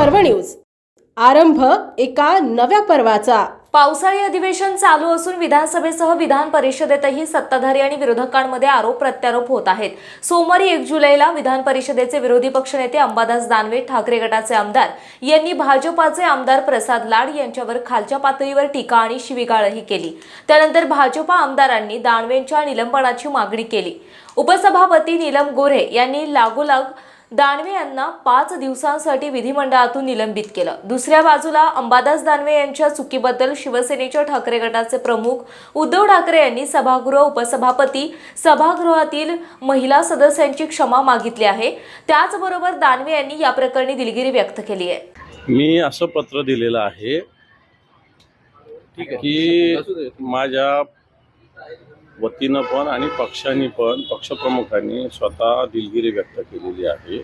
आरंभ एका नव्या पर्वाचा. पावसाळी अधिवेशन चालू असून विधानसभेसह विधान परिषदेतही सत्ताधारी आणि विरोधकांमध्ये आरोप प्रत्यारोप होत आहेत. सोमवारी एक जुलैला विधान परिषदेचे विरोधी पक्षनेते अंबादास दानवे ठाकरे गटाचे आमदार यांनी भाजपाचे आमदार प्रसाद लाड यांच्यावर खालच्या पातळीवर टीका आणि शिवीगाळही केली. त्यानंतर भाजपा आमदारांनी दानवेंच्या निलंबनाची मागणी केली. उपसभापती नीलम गोऱ्हे यांनी लागोलाग दानवे यांना पाच दिवसांसाठी विधिमंडळातून निलंबित केलं. दुसऱ्या बाजूला अंबादास दानवे यांच्या चुकीबद्दल शिवसेनेच्या ठाकरे गटाचे प्रमुख उद्धव ठाकरे यांनी सभागृह उपसभापती सभागृहातील महिला सदस्यांची क्षमा मागितली आहे. त्याचबरोबर दानवे यांनी या प्रकरणी दिलगिरी व्यक्त केली आहे. मी असं पत्र दिलेलं आहे की माझ्या वतीनं पण आणि पक्षांनी पण पक्षप्रमुखांनी स्वतः दिलगिरी व्यक्त केलेली आहे.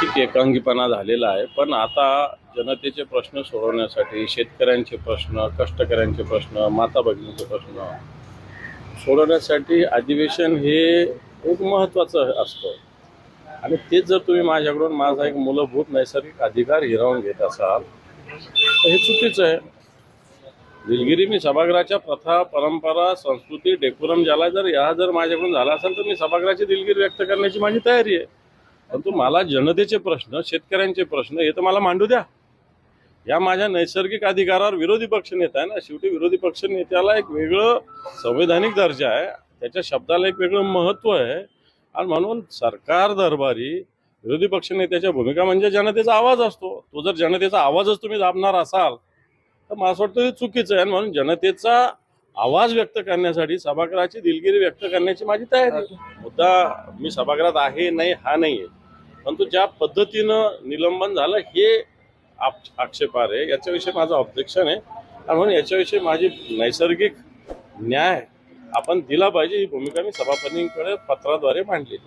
ठीक एकांगीपणा झालेला आहे. पण आता जनतेचे प्रश्न सोडवण्यासाठी शेतकऱ्यांचे प्रश्न कष्टकऱ्यांचे प्रश्न माता भगिनीचे प्रश्न सोडवण्यासाठी अधिवेशन हे एक महत्त्वाचं असतं. आणि तेच जर तुम्ही माझ्याकडून माझा एक मूलभूत नैसर्गिक अधिकार हिरावून घेत असाल तर हे चुकीचं आहे. दिलगिरी मी सभागृहाच्या प्रथा परंपरा संस्कृती डेकोरम ज्याला जर या जर माझ्याकडून झाला असेल तर मी सभागृहाची दिलगिरी व्यक्त करण्याची माझी तयारी आहे. परंतु मला जनतेचे प्रश्न शेतकऱ्यांचे प्रश्न हे तर मला मांडू द्या. या माझ्या नैसर्गिक अधिकारावर विरोधी पक्ष नेता आहे ना शेवटी विरोधी पक्ष नेत्याला एक वेगळं संवैधानिक दर्जा आहे. त्याच्या शब्दाला एक वेगळं महत्त्व आहे. आणि म्हणून सरकार दरबारी विरोधी पक्ष नेत्याच्या भूमिका म्हणजे जनतेचा आवाज असतो. तो जर जनतेचा आवाजच तुम्ही दाबणार असाल तर मला असं वाटतं चुकीचं आहे. आणि म्हणून जनतेचा आवाज व्यक्त करण्यासाठी सभागृहाची दिलगिरी व्यक्त करण्याची माझी तयारी मुद्दा मी सभागृहात आहे नाही हा नाही आहे. परंतु ज्या पद्धतीनं निलंबन झालं हे आक्षेपार आहे. याच्याविषयी माझं ऑब्जेक्शन आहे. आणि म्हणून याच्याविषयी माझी नैसर्गिक न्याय आपण दिला पाहिजे. ही भूमिका मी सभापतींकडे पत्राद्वारे मांडलेली